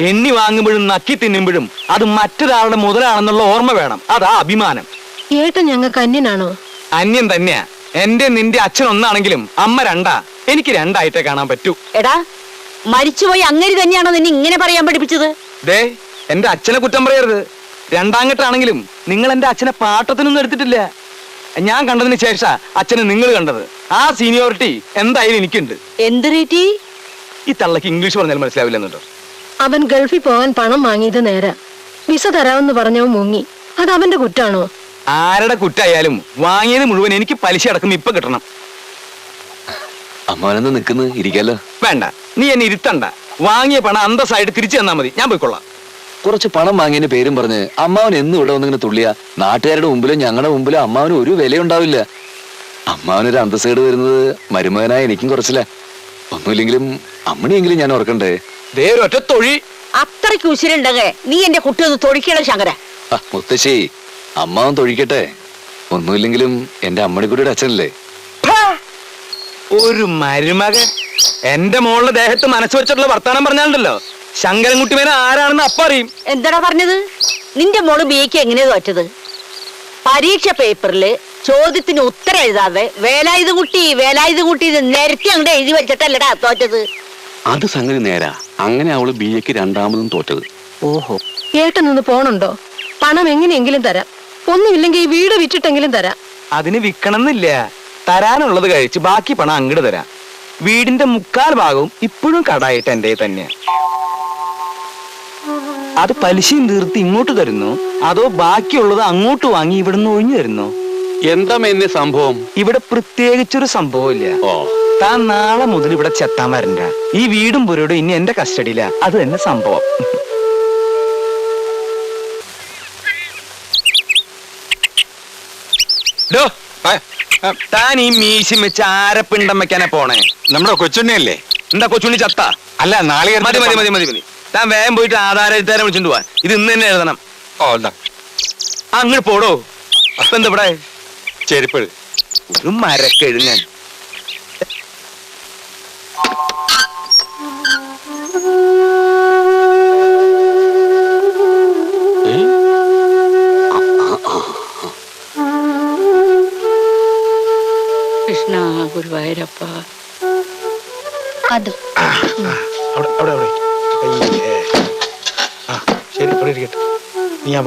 എണ്ണി വാങ്ങുമ്പോഴും നക്കി തിന്നുമ്പോഴും അത് മറ്റൊരാളുടെ മുതലാണെന്നുള്ള ഓർമ്മ വേണം. അതാ അഭിമാനം. ഏട്ടൻ ഞങ്ങൾക്ക് അന്യനാണോ? അന്യൻ തന്നെയാ. എന്റെ നിന്റെ അച്ഛൻ ഒന്നാണെങ്കിലും അമ്മ രണ്ടാ. എനിക്ക് രണ്ടായിട്ടേ കാണാൻ പറ്റൂ. എടാ മരിച്ചുപോയി അങ്ങനെ തന്നെയാണോ നിന്നെ ഇങ്ങനെ പറയാൻ പഠിപ്പിച്ചത്? ദേ എന്റെ അച്ഛനെ കുറ്റം പറയരുത്. രണ്ടാങ്കട്ടാണെങ്കിലും നിങ്ങൾ എന്റെ അച്ഛനെ പാട്ടത്തിനൊന്നും എടുത്തിട്ടില്ല. ഞാൻ കണ്ടതിന് ശേഷ അച്ഛനെ നിങ്ങൾ കണ്ടത്. ആ സീനിയോറിറ്റി എന്തായാലും എനിക്കുണ്ട്. എന്ത് റേറ്റി? ഈ തള്ളക്ക് ഇംഗ്ലീഷ് പറഞ്ഞാൽ മനസ്സിലാവില്ല എന്നുണ്ടോ അവൻ ഗൾഫിൽ പോകാൻ പണം വാങ്ങിയത് നേരെ. വിസ തരാമെന്ന് പറഞ്ഞവൻ മുങ്ങി. അത് അവന്റെ കുറ്റാണോ? ആരുടെ കുറ്റായാലും വാങ്ങിയത് മുഴുവൻ എനിക്ക് പലിശ അടക്കം ഇപ്പൊ കിട്ടണം. അമ്മാവനെന്ന് നിൽക്കുന്നു? ഇരിക്കല്ലോ വേണ്ട. നീ എന്നെ ഇരുത്തണ്ട. വാങ്ങിയ പണം അന്തസ്സായിട്ട് തിരിച്ചു തന്നാ മതി. ഞാൻ പോയിക്കൊള്ളാം. കുറച്ച് പണം വാങ്ങിയതിന്റെ പേരും പറഞ്ഞ് അമ്മാവൻ എന്നും ഇവിടെ വന്നിങ്ങനെ തുള്ളിയ. നാട്ടുകാരുടെ മുമ്പിലും ഞങ്ങളുടെ മുമ്പിലും അമ്മാവന് ഒരു വിലയുണ്ടാവില്ല. അമ്മാവനൊരു അന്തസ്സേട് വരുന്നത് മരുമകനായ എനിക്കും കുറച്ചില്ല ഒന്നുമില്ലെങ്കിലും അമ്മണിയെങ്കിലും ഞാൻ ഓർക്കണ്ടേ? ദേ ഒറ്റ തൊഴി. അത്രയ്ക്ക് ഉശിരുണ്ടെങ്കിൽ നീ എന്റെ കുട്ടി ഒന്ന് തൊഴിക്കണം ശങ്കര. മുത്തശ്ശി അമ്മാവൻ തൊഴിക്കട്ടെ. ഒന്നുമില്ലെങ്കിലും എന്റെ അമ്മണിക്കുട്ടിയുടെ അച്ഛനല്ലേ! ഒരു മരുമകൻ എന്റെ മോളുടെ ദേഹത്ത് മനസ്സ് വെച്ചിട്ടുള്ള വർത്താനം പറഞ്ഞാലുണ്ടല്ലോ. ശങ്കരൻകുട്ടി മേന ആരാണെന്ന് അപ്പ അറിയും. എന്താടാ പറഞ്ഞത്? നിന്റെ മോൾ ബി എക്ക് എങ്ങനെയാ തോറ്റത്? പരീക്ഷ പേപ്പറിൽ ചോദ്യത്തിന് ഉത്തരം എഴുതാതെ വേലായുധ കുട്ടി വേലായുധ കുട്ടി നിരത്തി അങ്ങോട്ട് എഴുതി വെച്ചിട്ടല്ലടാ തോറ്റത്. അത് സംഗതി നേരാ. അങ്ങനെ അവൾ ബി എക്ക് രണ്ടാമതും തോറ്റത്. ഓഹോ. ഏട്ടൻ നിന്ന് പോണുണ്ടോ? പണം എങ്ങനെയെങ്കിലും തരാം. ഒന്നുമില്ലെങ്കിൽ ഈ വീട് വിറ്റിട്ടെങ്കിലും തരാം. അതിന് വിൽക്കണമെന്നില്ല തരാനുള്ളത് കഴിച്ച് ബാക്കി പണം അങ്ങോട്ട് തരാം. വീടിന്റെ മുക്കാൽ ഭാഗവും ഇപ്പോഴും കടായിട്ട് എന്റെ തന്നെ അത് പലിശയും തീർത്ത് ഇങ്ങോട്ട് തരുന്നു? അതോ ബാക്കിയുള്ളത് അങ്ങോട്ട് വാങ്ങി ഇവിടുന്ന് ഒഴിഞ്ഞു തരുന്നു? എന്താ എന്നെ സംഭവം? ഇവിടെ പ്രത്യേകിച്ചൊരു സംഭവം ഓ. താൻ നാളെ മുതൽ ഇവിടെ ചെത്താൻ വരണ്ട. ഈ വീടും പുരയോടും ഇനി എന്റെ കസ്റ്റഡിയില. അത് തന്നെ സംഭവം. താൻ ഈ മീശി വെച്ച് ആരപ്പിണ്ടം വെക്കാനാ പോണേ? നമ്മുടെ കൊച്ചുണ്ണിയല്ലേ? എന്താ കൊച്ചുണ്ണി ചത്ത? അല്ല നാളെ മതി മതി മതി മതി മതി. താൻ വേഗം പോയിട്ട് ആധാര എഴുത്താരെ വിളിച്ചോണ്ട് പോവാൻ. ഇത് ഇന്ന് തന്നെ എഴുതണം. ഓ എന്താ അങ്ങോട്ട് പോടോ. അപ്പൊ എന്താ ഇവിടെ? ചെരുപ്പ്. ഒരു മരക്കെഴുങ്ങൻ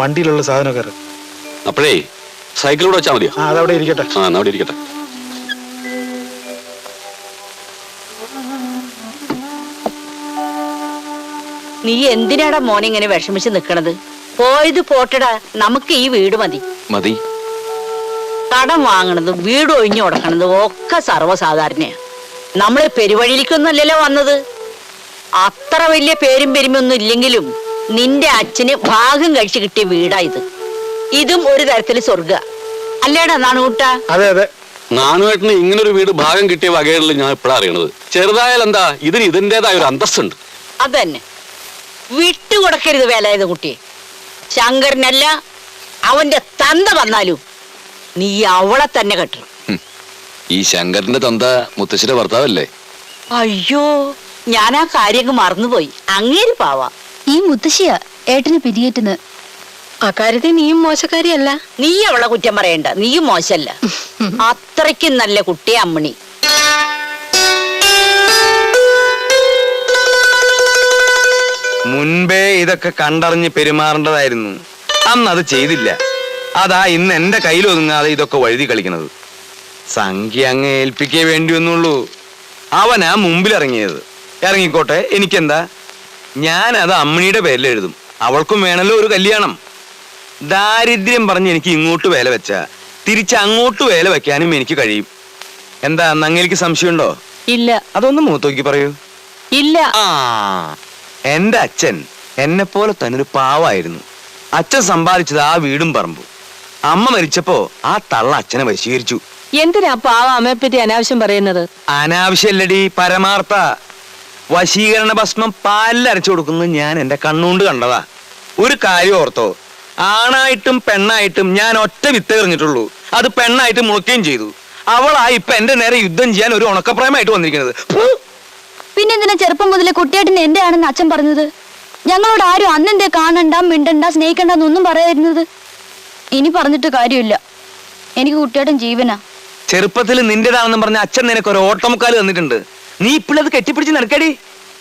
വണ്ടിയിലുള്ള സാധനമൊക്കെ അപ്പോഴേ സൈക്കിളിലൂടെ വെച്ചാൽ മതിയോ? ആ അതവിടെ ഇരിക്കട്ടെ. ആ എന്നാ അവിടെ ഇരിക്കട്ടെ. നീ എന്തിനാടാ മോനെ ഇങ്ങനെ വിഷമിച്ച് നിക്കണത്? പോയത് പോട്ടടാ നമുക്ക് ഈ വീട് മതി. മതി. കടം വാങ്ങണത് വീട് ഒഴിഞ്ഞു കൊടുക്കണത് ഒക്കെ സർവസാധാരണയാ. നമ്മൾ പെരുവഴിയിലേക്കൊന്നുമല്ലല്ലോ വന്നത്. അത്ര വലിയ പേരും പെരുമൊന്നും ഇല്ലെങ്കിലും നിന്റെ അച്ഛന് ഭാഗം കഴിച്ചു കിട്ടിയ വീടാ ഇത്. ഇതും ഒരു തരത്തിൽ സ്വർഗ അല്ലേടാ നാണൂട്ട അതെ അതെ. നാണുവേട്ടന് ഇങ്ങനെ ഒരു വീട് ഭാഗം കിട്ടിയ വകകളിൽ ഞാൻ ഇപ്പോഴാണ് അറിയണത്. ചെറുതായാൽ എന്താ ഇതിന് ഇതിന്റെതായ ഒരു അന്തസ്സുണ്ട്. അതന്നെ. വിട്ടുകൊടുക്കരുത് വേലായത് കുട്ടിയെ. ശങ്കരനല്ല അവന്റെ തന്ത വന്നാലും നീ അവളെ തന്നെ കെട്ടണം. ഈ ശങ്കരന്റെ തന്ത മുത്തശ്ശിയുടെ ഭർത്താവല്ലേ? അയ്യോ ഞാൻ ആ കാര്യങ്ങ് മറന്നുപോയി. അങ്ങേര് പാവാ. ഈ മുത്തശ്ശിയാ ഏട്ടന് പിരിയേറ്റെന്ന്. അക്കാര്യത്തിൽ നീയും മോശക്കാരിയല്ല. നീ അവളെ കുറ്റം പറയണ്ട. നീയും മോശല്ല അത്രയ്ക്കും നല്ല കുട്ടിയാ അമ്മണി. മുൻപേ ഇതൊക്കെ കണ്ടറിഞ്ഞ് പെരുമാറേണ്ടതായിരുന്നു. അന്ന് അത് ചെയ്തില്ല. അതാ ഇന്ന് എന്റെ കയ്യിൽ ഒതുങ്ങാതെ ഇതൊക്കെ വഴുതി കളിക്കുന്നത്. സംഖ്യ അങ്ങ് ഏൽപ്പിക്കേ വേണ്ടി വന്നുള്ളൂ അവനാ മുമ്പിൽ ഇറങ്ങിയത് ഇറങ്ങിക്കോട്ടെ എനിക്കെന്താ? ഞാൻ അത് അമ്മിണിയുടെ പേരിൽ എഴുതും. അവൾക്കും വേണല്ലോ ഒരു കല്യാണം. ദാരിദ്ര്യം പറഞ്ഞ് എനിക്ക് ഇങ്ങോട്ട് വേല വെച്ച തിരിച്ച് അങ്ങോട്ട് വേല വെക്കാനും എനിക്ക് കഴിയും. എന്താ നങ്ങേലിക്ക് സംശയമുണ്ടോ? ഇല്ല. അതൊന്ന് മൂത്തോക്കി പറയൂ. ഇല്ല. ആ എന്റെ അച്ഛൻ എന്നെ പോലെ തന്നെ ഒരു പാവായിരുന്നു. അച്ഛൻ സമ്പാദിച്ചത് ആ വീടും പറമ്പു. അമ്മ മരിച്ചപ്പോ ആ തള്ള അച്ഛനെ വശീകരിച്ചു എന്തിനാ പാവ അമ്മയെ പറ്റി അനാവശ്യം പറയുന്നത്? അനാവശ്യമല്ലടി പരമാർത്ഥ. വശീകരണ ഭസ്മം പാലിലരച്ചു കൊടുക്കുന്നത് ഞാൻ എന്റെ കണ്ണുകൊണ്ട് കണ്ടതാ. ഒരു കാര്യം ഓർത്തോ. ആണായിട്ടും പെണ്ണായിട്ടും ഞാൻ ഒറ്റ വിത്ത് എറിഞ്ഞിട്ടുള്ളൂ. അത് പെണ്ണായിട്ട് മുളയ്ക്കുകയും ചെയ്തു. അവളാ ഇപ്പൊ എന്റെ നേരെ യുദ്ധം ചെയ്യാൻ ഒരു ഉണക്കപ്രായമായിട്ട് വന്നിരിക്കുന്നത്. പിന്നെ പിന്നെന്തിനാ ചെറുപ്പം മുതലേ കുട്ടിയായിട്ട് എന്റെ ആണെന്ന് അച്ഛൻ പറഞ്ഞത്? ഞങ്ങളോട് ആരും അന്നെന്തേ കാണണ്ട മിണ്ടണ്ട സ്നേഹിക്കണ്ട എന്നൊന്നും പറയാതിരുന്നത്? ഇനി പറഞ്ഞിട്ട് കാര്യമില്ല. എനിക്ക് കുട്ടിയേട്ടൻ ജീവനാ. ചെറുപ്പത്തിൽ നിന്റേതാണെന്ന് പറഞ്ഞ അച്ഛൻ നിനക്ക് ഒരു ഓട്ടമുക്കാൽ തന്നിട്ടുണ്ട്. നീ ഇപ്പോഴത് കെട്ടിപ്പിടിച്ച് നടക്കടി.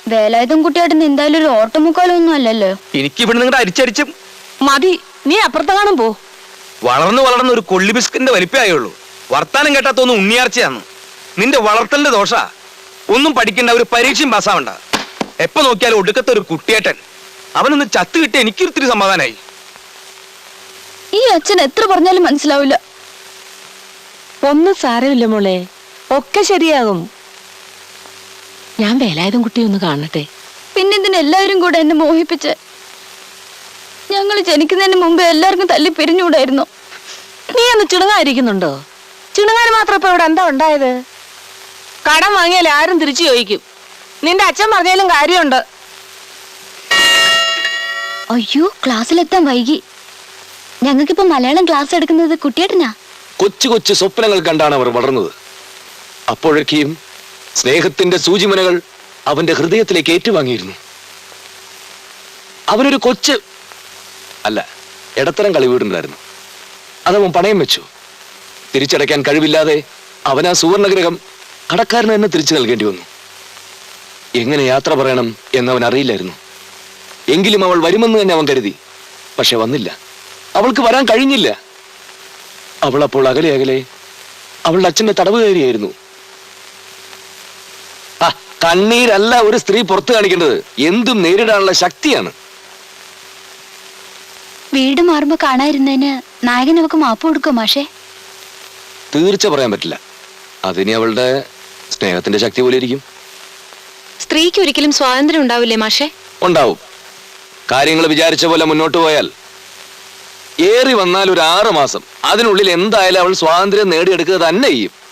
വേലായുധം കുട്ടിയായിട്ട് എന്തായാലും ഒരു ഓട്ടമുക്കാലൊന്നും അല്ലല്ലോ. എനിക്ക് ഇവിടെ നിങ്ങളുടെ അരിച്ചരിച്ചും. മതി നീ അപ്പുറത്തെ കാണും പോ. വളർന്നു വളർന്ന ഒരു കൊള്ളി ബിസ്കിന്റെ വലിപ്പമായുള്ളൂ. വർത്താനം കേട്ടാത്തൊന്നും ഉണ്ണിയാർച്ചയാണ് നിന്റെ വളർത്തലിന്റെ ദോഷ. ഒന്നും പഠിക്കേണ്ട ഒരു പരീക്ഷയും പാസ്സാവണ്ട. എപ്പോ നോക്കിയാലും ഒടുക്കത്തെ ഒരു കുട്ടിയേട്ടൻ. അവനൊന്ന് ചത്തു കിട്ടി എനിക്കൊരിത്തിരി സമാധാനായി. ഈ അച്ഛൻ എത്ര പറഞ്ഞാലും മനസ്സിലാവില്ല. ഒന്നും സാരമില്ല മോളെ. ഒക്കെ ശരിയാകും. ഞാൻ വേലായുധം കുട്ടി ഒന്ന് കാണട്ടെ. പിന്നെന്തിന് എല്ലാവരും കൂടെ എന്നെ മോഹിപ്പിച്ച്? ഞങ്ങൾ ജനിക്കുന്നതിന് മുമ്പ് എല്ലാവർക്കും തല്ലി പിരിഞ്ഞുകൂടായിരുന്നു. നീ അന്ന് ചിണുങ്ങായിരിക്കുന്നുണ്ടോ ചുണങ്ങാൻ മാത്രം ഇപ്പൊ ഇവിടെ എന്താ ഉണ്ടായത്? കടം വാങ്ങിയാൽ ആരും തിരിച്ചു ചോദിക്കും. നിന്റെ അച്ഛൻ പറഞ്ഞാലും കാര്യമുണ്ട്. അയ്യോ ക്ലാസ്സിലെത്താൻ വൈകി. ഞങ്ങൾക്കിപ്പോ മലയാളം ക്ലാസ് എടുക്കുന്നത് കുട്ടിയേട്ടനാ? കൊച്ചു കൊച്ചു സ്വപ്നങ്ങൾ കണ്ടാണ് അവർ വളർന്നത്. അപ്പോഴൊക്കെയും സ്നേഹത്തിന്റെ സൂചിമനകൾ അവന്റെ ഹൃദയത്തിലേക്ക് ഏറ്റുവാങ്ങിയിരുന്നു. അവനൊരു കൊച്ച് അല്ല ഇടത്തരം കളി വീടുണ്ടായിരുന്നു അതവൻ പണയം വെച്ചു. തിരിച്ചടയ്ക്കാൻ കഴിവില്ലാതെ അവൻ ആ സുവർണഗ്രഹം കടക്കാരന് തന്നെ തിരിച്ചു നൽകേണ്ടി വന്നു. എങ്ങനെ യാത്ര പറയണം എന്നവൻ അറിയില്ലായിരുന്നു. എങ്കിലും അവൾ വരുമെന്ന് തന്നെ അവൻ കരുതി. പക്ഷെ വന്നില്ല. അവൾക്ക് വരാൻ കഴിഞ്ഞില്ല. അവൾ അപ്പോൾ അകലെ അകലെ അവളുടെ അച്ഛന്റെ തടവുകാരിയായിരുന്നു. കണ്ണീരല്ല ഒരു സ്ത്രീ പുറത്തു കാണിക്കേണ്ടത്. എന്തും നേരിടാനുള്ള ശക്തിയാണ്. വീട് മാറുമ്പോ കാണാതിരുന്നതിന് നായകൻ അവക്ക് മാപ്പ് കൊടുക്കും മാഷേ? തീർച്ച പറയാൻ പറ്റില്ല. അതിനി അവളുടെ സ്നേഹത്തിന്റെ ശക്തി പോലെ ഇരിക്കും. സ്ത്രീക്ക് ഒരിക്കലും സ്വാതന്ത്ര്യം ഉണ്ടാവില്ലേ മാഷേ? ഉണ്ടാവും. കാര്യങ്ങൾ വിചാരിച്ച പോലെ മുന്നോട്ട് പോയാൽ ഏറി വന്നാൽ ഒരു ആറ് മാസം. അതിനുള്ളിൽ എന്തായാലും അവൾ സ്വാതന്ത്ര്യം നേടിയെടുക്കുക തന്നെ ചെയ്യും.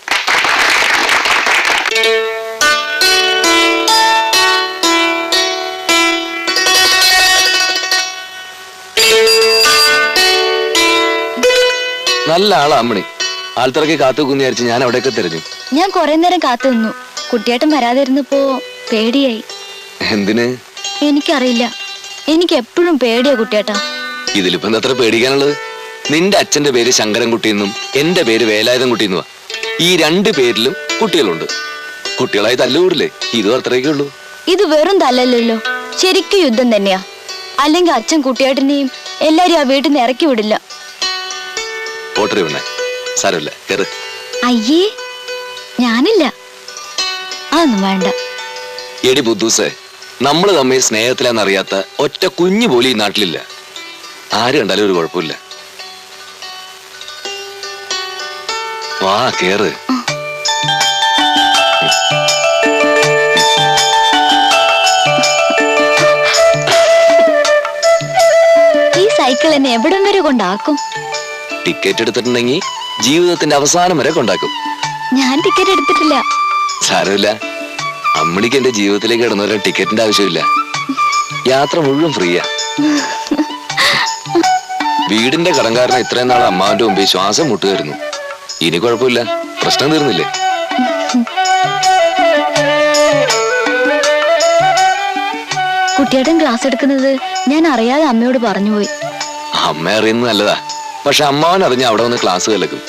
നല്ല ആളാ അമ്മണി. ആൾത്തിറക്കി കാത്തു വിചാരിച്ച് ഞാൻ അവിടെയൊക്കെ തിരഞ്ഞു. ഞാൻ കുറെ നേരം കാത്തു നിന്നു. കുട്ടിയേട്ടൻ വരാതിരുന്നപ്പോ പേടിയായി. എന്തിന്? എനിക്കറിയില്ല. എനിക്ക് എപ്പോഴും പേടിയാ കുട്ടിയേട്ടാ. ഇതിലിപ്പോ എന്താ അത്ര പേടിക്കാനുള്ളത്? നിന്റെ അച്ഛന്റെ പേര് ശങ്കരൻകുട്ടി എന്നും എന്റെ പേര് വേലായുധം കുട്ടി എന്നുവാ. ഈ രണ്ട് പേരിലും കുട്ടികളുണ്ട്. കുട്ടികളായി തല്ലുകൂടില്ലേ? ഇതും അത്രയൊക്കെ ഉള്ളൂ. ഇത് വെറും തല്ലല്ലോ ശരിക്കും യുദ്ധം തന്നെയാ. അല്ലെങ്കിൽ അച്ഛൻ കുട്ടിയേട്ടനെയും എല്ലാരും ആ വീട്ടിൽ നിന്ന് ഇറക്കി വിടില്ല. ഓട്ടറി വേണേ സാരമില്ല കയറ് അയ്യേ ഞാനില്ല. അതൊന്നും വേണ്ട. എടി ബുദ്ധൂസേ നമ്മൾ തമ്മിൽ സ്നേഹത്തിലാന്നറിയാത്ത ഒറ്റ കുഞ്ഞു പോലും ഈ നാട്ടിലില്ല. ആര് കണ്ടാലും ഒരു കുഴപ്പമില്ല. വാ കേറ്. ഈ സൈക്കിൾ എന്നെ എവിടം വരെ കൊണ്ടാക്കും? ടിക്കറ്റ് എടുത്തിട്ടുണ്ടെങ്കിൽ ജീവിതത്തിന്റെ അവസാനം വരെ കൊണ്ടാക്കും. ഞാൻ ടിക്കറ്റ് എടുത്തിട്ടില്ല. സാരമില്ല. അമ്മണിക്ക് എന്റെ ജീവിതത്തിലേക്ക് ഇടുന്നവരെ ടിക്കറ്റിന്റെ ആവശ്യമില്ല. യാത്ര മുഴുവൻ ഫ്രീയാ. വീടിന്റെ കടങ്കാരനെ ഇത്രയും നാൾ അമ്മാവിന്റെ മുമ്പിൽ ശ്വാസം മുട്ടുകയായിരുന്നു. ഇനി കുഴപ്പമില്ല. പ്രശ്നം തീർന്നില്ലേ? കുട്ടിയേട്ടൻ ക്ലാസ് എടുക്കുന്നത് ഞാൻ അറിയാതെ അമ്മയോട് പറഞ്ഞുപോയി. അമ്മ അറിയുന്നത് നല്ലതാ. പക്ഷെ അമ്മാവൻ അറിഞ്ഞ അവിടെ വന്ന് ക്ലാസ് കലക്കും.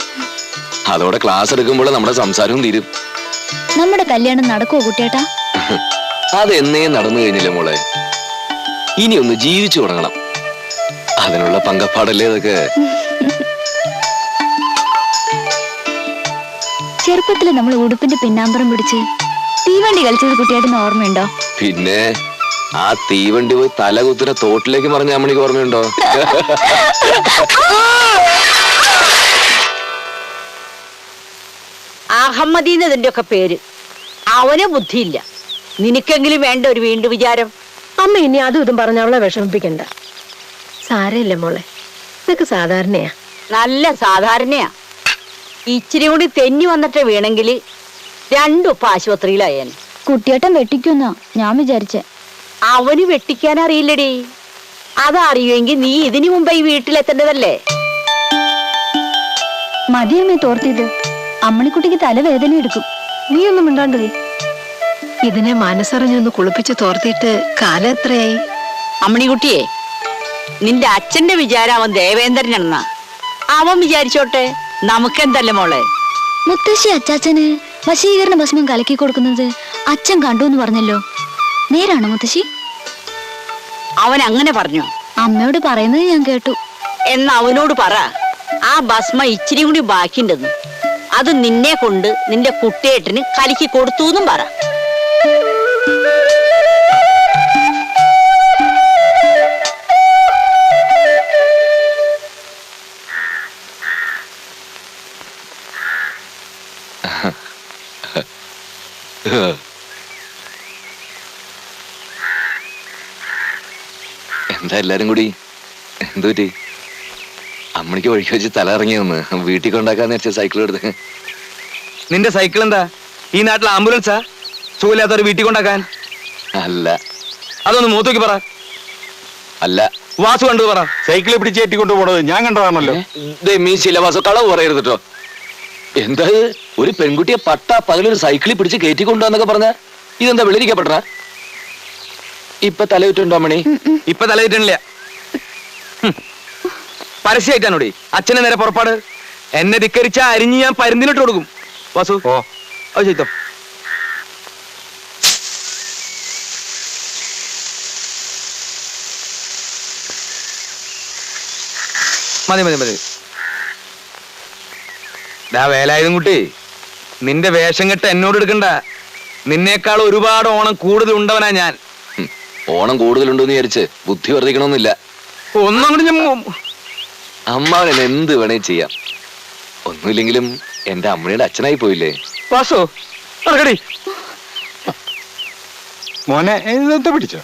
അതോടെ ക്ലാസ് എടുക്കുമ്പോൾ നമ്മുടെ സംസാരവും തീരും. നമ്മുടെ കല്യാണം നടക്കുവോ കുട്ടിയേട്ടാ? അത് എന്നേ നടന്നു കഴിഞ്ഞില്ല മോളെ. ഇനി ഒന്ന് ജീവിച്ചു തുടങ്ങണം. അതിനുള്ള പങ്കപ്പാടല്ലേ ഇതൊക്കെ ചെറുപ്പത്തിൽ നമ്മൾ ഉടുപ്പിന്റെ പിന്നാമ്പറം പിടിച്ച് തീവണ്ടി കളിച്ചത് കുട്ടിയായിട്ട് ഓർമ്മയുണ്ടോ? പിന്നെ ആ തീവണ്ടി പോയി തല കുത്തിന തോട്ടിലേക്ക് മറിഞ്ഞ അമ്മണിക്ക് ഓർമ്മയുണ്ടോ? അഹമ്മദി എന്നതിന്റെ ഒക്കെ പേര്. അവന് ബുദ്ധിയില്ല. നിനക്കെങ്കിലും വേണ്ട ഒരു വീണ്ടും വിചാരം? അമ്മ ഇനി അതും ഇതും പറഞ്ഞ അവളെ വിഷമിപ്പിക്കണ്ട. സാരമില്ല മോളെ. ഇതൊക്കെ സാധാരണയാ. നല്ല സാധാരണയാ. ഇച്ചിരി കൂടി തെന്നി വന്നിട്ടേ വീണെങ്കിൽ രണ്ടുപ്പ ആശുപത്രിയിലായേൻ കുട്ടിയേട്ടൻ വെട്ടിക്കുന്ന. ഞാൻ വിചാരിച്ച. അവന് വെട്ടിക്കാൻ അറിയില്ലടി. അതറിയുമെങ്കിൽ നീ ഇതിനു മുമ്പ് ഈ വീട്ടിലെത്തേണ്ടതല്ലേ? മതിയമ്മേ തോർത്തിയത് അമ്മണിക്കുട്ടിക്ക് തലവേദന എടുക്കും. നീ ഒന്നും മിണ്ടാണ്ടേ ഇതിനെ മനസ്സറിഞ്ഞൊന്ന് കുളിപ്പിച്ച് തോർത്തിട്ട് കാലം എത്രയായി? അമ്മണിക്കുട്ടിയെ നിന്റെ അച്ഛന്റെ വിചാരം അവൻ ദേവേന്ദ്രനാണെന്നാ? അവൻ വിചാരിച്ചോട്ടെ നമുക്കെന്തല്ലേ മോളെ? മുത്തശ്ശി അച്ചാച്ചന് വശീകരണ ഭസ്മം കലക്കി കൊടുക്കുന്നത് അച്ഛൻ കണ്ടു എന്ന് പറഞ്ഞല്ലോ. നേരാണോ മുത്തശ്ശി? അവൻ അങ്ങനെ പറഞ്ഞു? അമ്മയോട് പറയുന്നത് ഞാൻ കേട്ടു. എന്ന അവനോട് പറ. ആ ഭസ്മ ഇച്ചിരി കൂടി ബാക്കിണ്ടെന്ന് അത് നിന്നെ കൊണ്ട് നിന്റെ കുട്ടിയേട്ടന് കലക്കി കൊടുത്തു എന്നും പറ. എന്താ എല്ലാരും കൂടി? എന്തോ അമ്മണിക്ക് വഴിക്ക് വെച്ച് തല ഇറങ്ങി നിന്ന് വീട്ടിൽ കൊണ്ടാക്കാന്ന് വെച്ച സൈക്കിൾ എടുത്ത്. നിന്റെ സൈക്കിൾ എന്താ? ഈ നാട്ടിൽ ആംബുലൻസാ സുഖമില്ലാത്തവർ വീട്ടിൽ കൊണ്ടാക്കാൻ? അല്ല. അതൊന്ന് മൂത്തോക്കി പറ. അല്ല. വാസു കണ്ടു പറ. സൈക്കിളിൽ പിടിച്ച് ഏറ്റിക്കൊണ്ട് പോണത് ഞാൻ കണ്ടതാണല്ലോ. ദേ വാസു ശിലവാസ കളവ് പറയരുത് കേട്ടോ എന്താ ഒരു പെൺകുട്ടിയെ പട്ട പകലൊരു സൈക്കിളിൽ പിടിച്ച് കയറ്റി കൊണ്ടുവന്നൊക്കെ പറഞ്ഞ? ഇതെന്താ വിളിരിക്കപ്പെട്ട ഇപ്പൊ തലയിട്ടുണ്ടോ മണി ഇപ്പൊ തലയിട്ടില്ല പരസ്യമായിട്ടാണോടി? അച്ഛനെ നേരെ പുറപ്പാട്. എന്നെ ധിക്കരിച്ച അരിഞ്ഞ് ഞാൻ പരുന്തിനിട്ട് കൊടുക്കും. വാസു. ഓ. അത് ചെയ്തോ. മതി മതി മതി. ഡാ വേലായുധം കുട്ടി നിന്റെ വേഷം കെട്ട് എന്നോട് എടുക്കണ്ട. നിന്നേക്കാൾ ഒരുപാട് ഓണം കൂടുതൽ ഉണ്ടവനാ ഞാൻ. ഓണം കൂടുതലുണ്ടെന്ന് വിചാരിച്ച് ബുദ്ധി വർദ്ധിക്കണമെന്നില്ല. ഒന്നും കൂടി ഞാൻ അമ്മാവൻ എന്ത് വേണേ ചെയ്യാം. ഒന്നുമില്ലെങ്കിലും എന്റെ അമ്മയുടെ അച്ഛനായി പോയില്ലേ? വാസു നടക്കടി മോനെ എന്താ പിടിച്ചോ?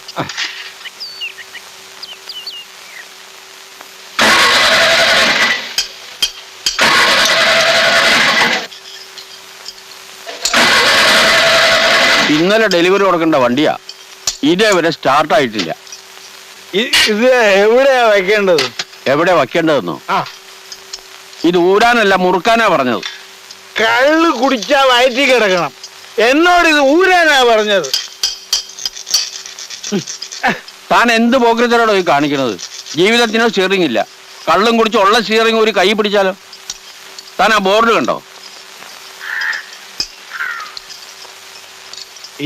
ഇന്നലെ ഡെലിവറി കൊടുക്കേണ്ട വണ്ടിയാ. ഇതേവരെ സ്റ്റാർട്ട് ആയിട്ടില്ല ഇത് എവിടെയാ വയ്ക്കേണ്ടത്? എവിടെ വയ്ക്കേണ്ടതെന്നോ? ആ. ഇത് ഊടാനല്ല മുറുക്കാനാ പറഞ്ഞത്. കള്ള് കുടിച്ചാ വയറ്റി കിടക്കണം. എന്നോട് ഇത് ഊരാനാ പറഞ്ഞത്? താൻ എന്ത് പോക്കരത്തരോടോ ഈ കാണിക്കുന്നത് ജീവിതത്തിനോ സ്റ്റിയറിംഗ് ഇല്ല. കള്ളും കുടിച്ച് ഉള്ള സ്റ്റിയറിംഗ് ഒരു കൈ പിടിച്ചാലോ? താൻ ആ ബോർഡ് കണ്ടോ?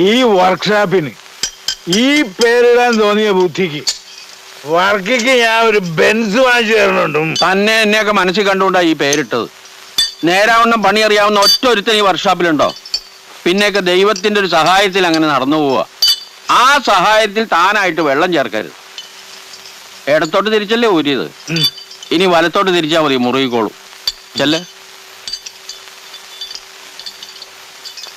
ഈ വർക്ക്ഷോപ്പിന് ഈ പേരിടാൻ തോന്നിയ ബുദ്ധിക്ക് വർക്കിക്ക് ഞാൻ ഒരു ബെൻസ് വാങ്ങിച്ചു തരണുണ്ടും. തന്നെ എന്നെയൊക്കെ മനസ്സിൽ കണ്ടുകൊണ്ടാണ് ഈ പേരിട്ടത്. നേരാവണ്ണം പണി അറിയാവുന്ന ഒറ്റ ഒരുത്തൻ ഈ വർക്ക്ഷോപ്പിലുണ്ടോ? പിന്നെയൊക്കെ ദൈവത്തിന്റെ ഒരു സഹായത്തിൽ അങ്ങനെ നടന്നു പോവുക. ആ സഹായത്തിൽ താനായിട്ട് വെള്ളം ചേർക്കരുത്. ഇടത്തോട്ട് തിരിച്ചല്ലേ ഊരിയത്? ഇനി വലത്തോട്ട് തിരിച്ചാൽ മതി മുറുകിക്കോളും. ചെല്ലേ.